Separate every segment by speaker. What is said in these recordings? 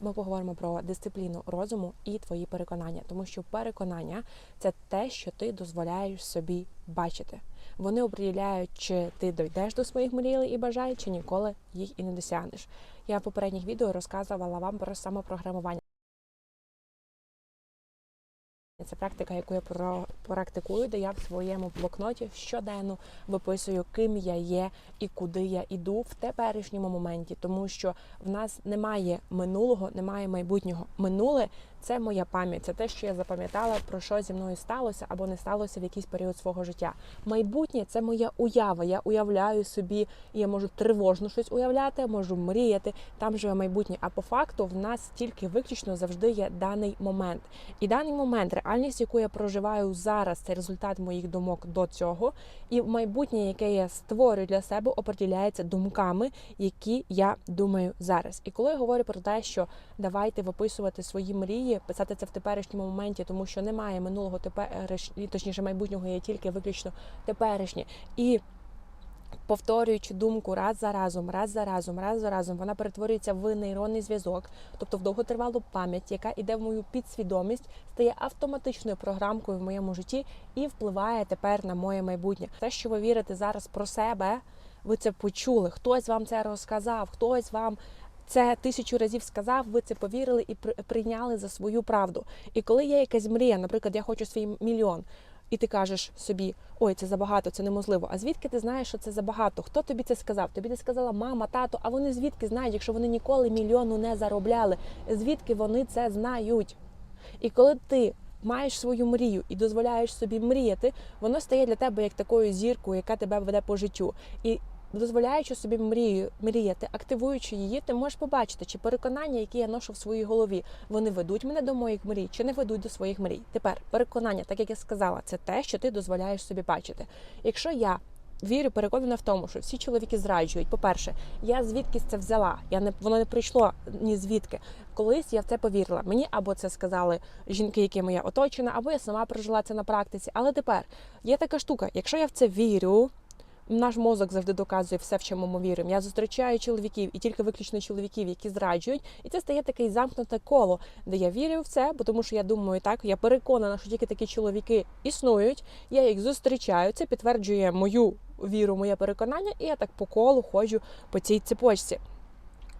Speaker 1: Ми поговоримо про дисципліну розуму і твої переконання, тому що переконання це те, що ти дозволяєш собі бачити. Вони оприділяють, чи ти дійдеш до своїх мрій і бажань, чи ніколи їх і не досягнеш. Я в попередніх відео розказувала вам про самопрограмування. Це практика, яку я практикую, де я в своєму блокноті щоденно виписую, ким я є і куди я іду в теперішньому моменті, тому що в нас немає минулого, немає майбутнього. Минуле це моя пам'ять, це те, що я запам'ятала, про що зі мною сталося або не сталося в якийсь період свого життя. Майбутнє це моя уява. Я уявляю собі, і я можу тривожно щось уявляти, можу мріяти. Там живе майбутнє. А по факту в нас тільки виключно завжди є даний момент. І даний момент, реальність, яку я проживаю зараз, це результат моїх думок до цього. І майбутнє, яке я створюю для себе, определяється думками, які я думаю зараз. І коли я говорю про те, що давайте виписувати свої мрії, писати це в теперішньому моменті, тому що немає минулого тепереш... точніше майбутнього, є тільки виключно теперішнє. І Повторюючи думку раз за разом, раз за разом, раз за разом, вона перетворюється в нейронний зв'язок, тобто в довготривалу пам'ять, яка йде в мою підсвідомість, стає автоматичною програмкою в моєму житті і впливає тепер на моє майбутнє. Те, що ви вірите зараз про себе, ви це почули. Хтось вам це розказав, хтось вам. Це тисячу разів сказав, ви це повірили і при- прийняли за свою правду. І коли є якась мрія, наприклад, я хочу свій мільйон, і ти кажеш собі, ой, це забагато, це неможливо. А звідки ти знаєш, що це забагато? Хто тобі це сказав? Тобі це сказала мама, тато. А вони звідки знають, якщо вони ніколи мільйону не заробляли? Звідки вони це знають? І коли ти маєш свою мрію і дозволяєш собі мріяти, воно стає для тебе як такою зіркою, яка тебе веде по життю. І дозволяючи собі мрію мріяти, активуючи її, ти можеш побачити, чи переконання, які я ношу в своїй голові, вони ведуть мене до моїх мрій, чи не ведуть до своїх мрій. Тепер переконання, так як я сказала, це те, що ти дозволяєш собі бачити. Якщо я вірю, переконана в тому, що всі чоловіки зраджують. По-перше, я звідкись це взяла. Я не воно не прийшло ні звідки. Колись я в це повірила. Мені або це сказали жінки, якими я оточена, або я сама прожила це на практиці. Але тепер є така штука: якщо я в це вірю. Наш мозок завжди доказує все, в чому ми віримо. Я зустрічаю чоловіків і тільки виключно чоловіків, які зраджують, і це стає таке замкнуте коло, де я вірю в це, бо тому що я думаю так, я переконана, що тільки такі чоловіки існують. Я їх зустрічаю. Це підтверджує мою віру, моє переконання, і я так по колу ходжу по цій цепочці.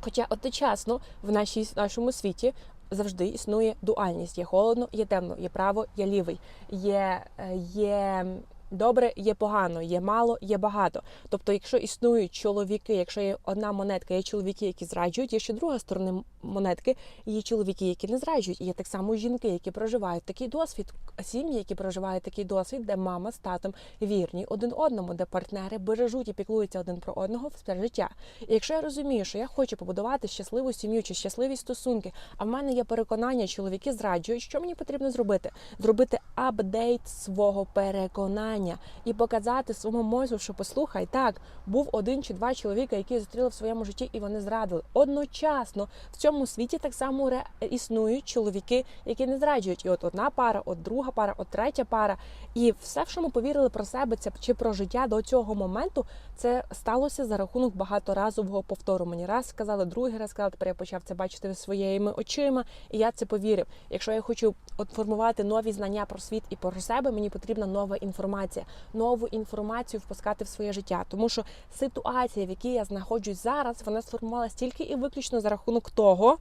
Speaker 1: Хоча одночасно в нашій нашому світі завжди існує дуальність: є холодно, є темно, є право, є лівий, є, е, є добре, є погано, є мало, є багато. Тобто, якщо існують чоловіки, якщо є одна монетка, є чоловіки, які зраджують, є ще друга сторона монетки, є чоловіки, які не зраджують. І є так само жінки, які проживають такий досвід, сім'ї, які проживають такий досвід, де мама з татом вірні один одному, де партнери бережуть і піклуються один про одного все життя. І якщо я розумію, що я хочу побудувати щасливу сім'ю чи щасливі стосунки, а в мене є переконання, чоловіки зраджують, що мені потрібно зробити? Зробити апдейт свого переконання і показати своєму мозку, що послухай, так був один чи два чоловіка, які зустріли в своєму житті, і вони зрадили. Одночасно в цьому світі так само існують чоловіки, які не зраджують. І от одна пара, от друга пара, от третя пара. І все, що ми повірили про себе, це чи про життя до цього моменту, це сталося за рахунок багаторазового повтору. Мені раз сказали, другий раз сказали, тепер я почав це бачити своїми очима, і я це повірив. Якщо я хочу от формувати нові знання про світ і про себе, мені потрібна нова інформація, нову інформацію впускати в своє життя. Тому що ситуація, в якій я знаходжусь зараз, вона сформувалася тільки і виключно за рахунок того.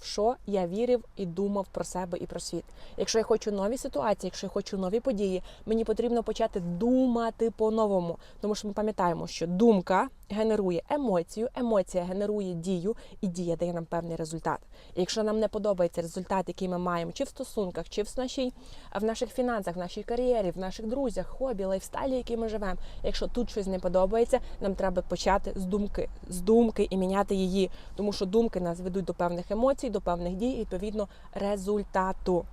Speaker 1: В що я вірив і думав про себе і про світ. Якщо я хочу нові ситуації, якщо я хочу нові події, мені потрібно почати думати по-новому. Тому що ми пам'ятаємо, що думка генерує емоцію, емоція генерує дію, і дія дає нам певний результат. І якщо нам не подобається результат, який ми маємо, чи в стосунках, чи в нашій в наших фінансах, в нашій кар'єрі, в наших друзях, хобі, лайфстайлі, який ми живемо. Якщо тут щось не подобається, нам треба почати з думки, з думки і міняти її, тому що думки нас ведуть до певних емоцій, до певних дій, і відповідно результату.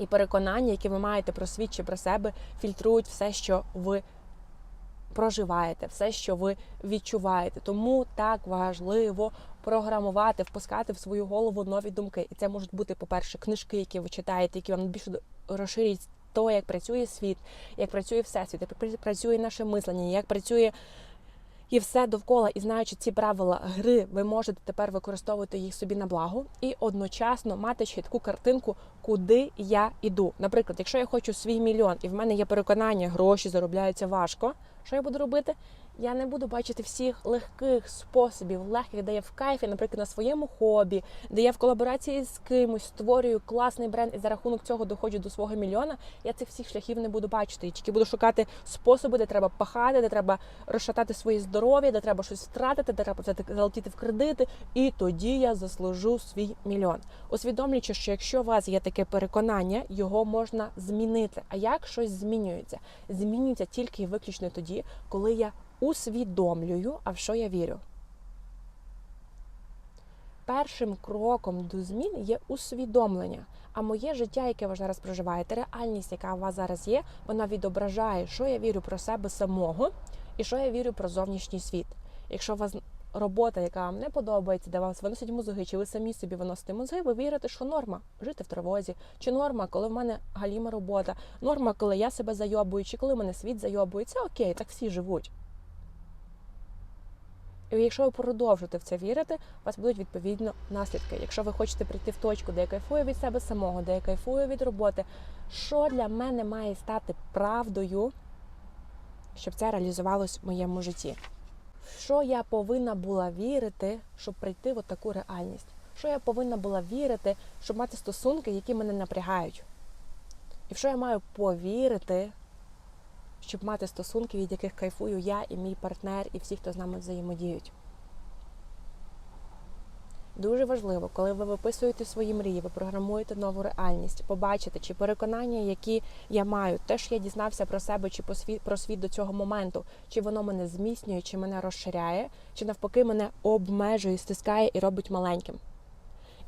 Speaker 1: І переконання, які ви маєте про світ про себе, фільтрують все, що ви проживаєте, все, що ви відчуваєте. Тому так важливо програмувати, впускати в свою голову нові думки. І це можуть бути, по-перше, книжки, які ви читаєте, які вам більше розширять то, як працює світ, як працює всесвіт, як працює наше мислення, як працює. і все довкола, і знаючи ці правила гри, ви можете тепер використовувати їх собі на благо і одночасно мати чітку картинку, куди я іду. Наприклад, якщо я хочу свій мільйон, і в мене є переконання, гроші заробляються важко. Що я буду робити? Я не буду бачити всіх легких способів, легких, де я в кайфі, наприклад, на своєму хобі, де я в колаборації з кимось створюю класний бренд і за рахунок цього доходжу до свого мільйона. Я цих всіх шляхів не буду бачити. І тільки буду шукати способи, де треба пахати, де треба розшатати своє здоров'я, де треба щось втратити, де треба залетіти в кредити. І тоді я заслужу свій мільйон. Усвідомлюючи, що якщо у вас є таке переконання, його можна змінити. А як щось змінюється? Змінюється тільки і виключно тоді, коли я усвідомлюю, а в що я вірю. Першим кроком до змін є усвідомлення. А моє життя, яке ви зараз проживаєте, реальність, яка у вас зараз є, вона відображає, що я вірю про себе самого і що я вірю про зовнішній світ. Якщо у вас робота, яка вам не подобається, де вас виносять мозги, чи ви самі собі виносите мозги, ви вірите, що норма жити в тривозі, чи норма, коли в мене галіма робота, норма, коли я себе зайобую, чи коли мене світ зайобує, це окей, так всі живуть. І якщо ви продовжите в це вірити, у вас будуть відповідно наслідки. Якщо ви хочете прийти в точку, де я кайфую від себе самого, де я кайфую від роботи, що для мене має стати правдою, щоб це реалізувалось в моєму житті? Що я повинна була вірити, щоб прийти в таку реальність? Що я повинна була вірити, щоб мати стосунки, які мене напрягають? І в що я маю повірити, щоб мати стосунки, від яких кайфую я і мій партнер, і всі, хто з нами взаємодіють. Дуже важливо, коли ви виписуєте свої мрії, ви програмуєте нову реальність, побачити, чи переконання, які я маю, те, що я дізнався про себе чи про світ до цього моменту, чи воно мене зміцнює, чи мене розширяє, чи навпаки мене обмежує, стискає і робить маленьким.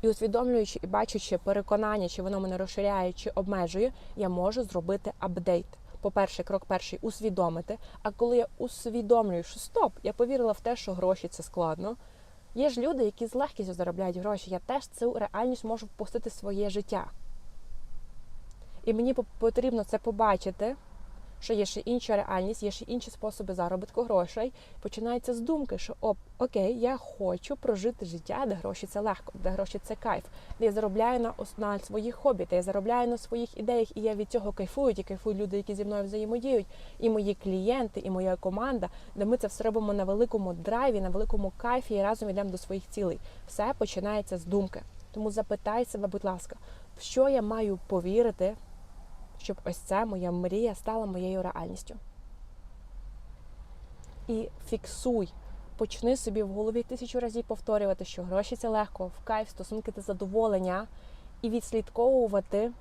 Speaker 1: І усвідомлюючи і бачачи переконання, чи воно мене розширяє, чи обмежує, я можу зробити апдейт по-перше, крок перший усвідомити. А коли я усвідомлюю, що стоп, я повірила в те, що гроші це складно. Є ж люди, які з легкістю заробляють гроші. Я теж цю реальність можу впустити в своє життя. І мені потрібно це побачити що є ще інша реальність, є ще інші способи заробітку грошей. Починається з думки, що оп, окей, я хочу прожити життя, де гроші це легко, де гроші це кайф, де я заробляю на на своїх хобі, де я заробляю на своїх ідеях, і я від цього кайфую, і кайфують люди, які зі мною взаємодіють, і мої клієнти, і моя команда, де ми це все робимо на великому драйві, на великому кайфі і разом йдемо до своїх цілей. Все починається з думки. Тому запитай себе, будь ласка, в що я маю повірити щоб ось ця моя мрія стала моєю реальністю. І фіксуй, почни собі в голові тисячу разів повторювати, що гроші це легко, в кайф, стосунки це задоволення, і відслідковувати,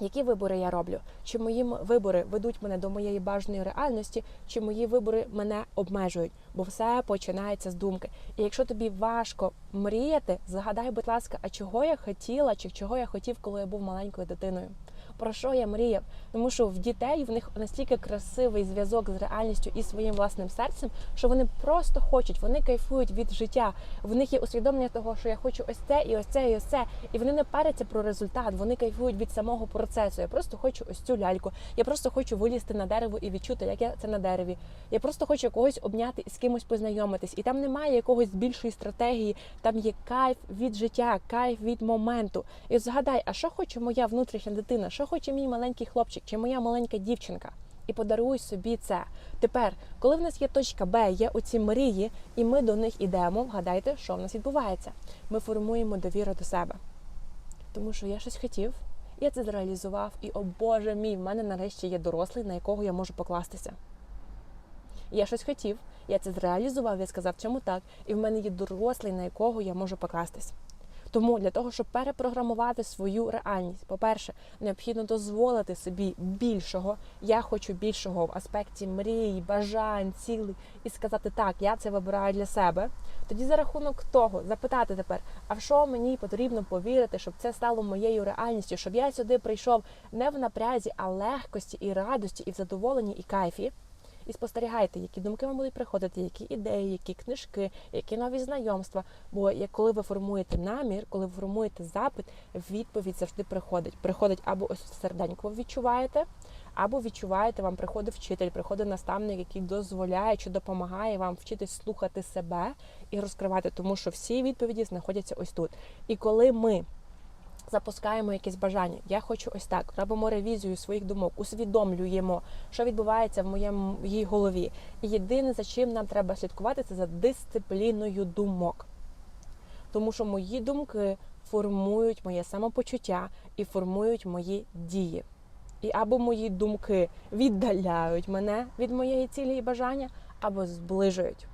Speaker 1: які вибори я роблю. Чи мої вибори ведуть мене до моєї бажаної реальності, чи мої вибори мене обмежують, бо все починається з думки. І якщо тобі важко мріяти, згадай, будь ласка, а чого я хотіла, чи чого я хотів, коли я був маленькою дитиною про що я мріяв. Тому що в дітей в них настільки красивий зв'язок з реальністю і своїм власним серцем, що вони просто хочуть, вони кайфують від життя. В них є усвідомлення того, що я хочу ось це, і ось це, і ось це. І вони не паряться про результат. Вони кайфують від самого процесу. Я просто хочу ось цю ляльку. Я просто хочу вилізти на дерево і відчути, як я це на дереві. Я просто хочу когось обняти і з кимось познайомитись. І там немає якогось більшої стратегії. Там є кайф від життя, кайф від моменту. І згадай, а що хоче моя внутрішня дитина? Що хоче мій маленький хлопчик чи моя маленька дівчинка. І подаруй собі це. Тепер, коли в нас є точка Б, є оці мрії, і ми до них ідемо, вгадайте, що в нас відбувається. Ми формуємо довіру до себе. Тому що я щось хотів, я це зреалізував, і, о Боже мій, в мене нарешті є дорослий, на якого я можу покластися. Я щось хотів, я це зреалізував, я сказав, чому так, і в мене є дорослий, на якого я можу покластись. Тому для того, щоб перепрограмувати свою реальність, по-перше, необхідно дозволити собі більшого. Я хочу більшого в аспекті мрій, бажань, цілей, і сказати так, я це вибираю для себе. Тоді за рахунок того запитати тепер, а в що мені потрібно повірити, щоб це стало моєю реальністю, щоб я сюди прийшов не в напрязі, а легкості і радості, і в задоволенні, і кайфі. І спостерігайте, які думки вам будуть приходити, які ідеї, які книжки, які нові знайомства. Бо як коли ви формуєте намір, коли ви формуєте запит, відповідь завжди приходить. Приходить або ось серденько ви відчуваєте, або відчуваєте, вам приходить вчитель, приходить наставник, який дозволяє чи допомагає вам вчитись слухати себе і розкривати, тому що всі відповіді знаходяться ось тут. І коли ми запускаємо якесь бажання, я хочу ось так, робимо ревізію своїх думок, усвідомлюємо, що відбувається в моєму її голові. І єдине, за чим нам треба слідкувати, це за дисципліною думок. Тому що мої думки формують моє самопочуття і формують мої дії. І або мої думки віддаляють мене від моєї цілі і бажання, або зближують.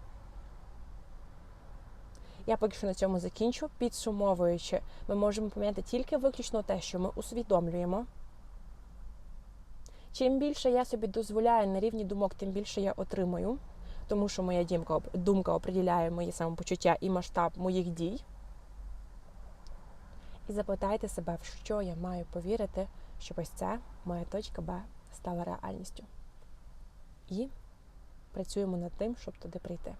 Speaker 1: Я поки що на цьому закінчу. Підсумовуючи, ми можемо поміняти тільки виключно те, що ми усвідомлюємо. Чим більше я собі дозволяю на рівні думок, тим більше я отримую, тому що моя думка, думка определяє моє самопочуття і масштаб моїх дій. І запитайте себе, в що я маю повірити, щоб ось це моя точка Б стала реальністю. І працюємо над тим, щоб туди прийти.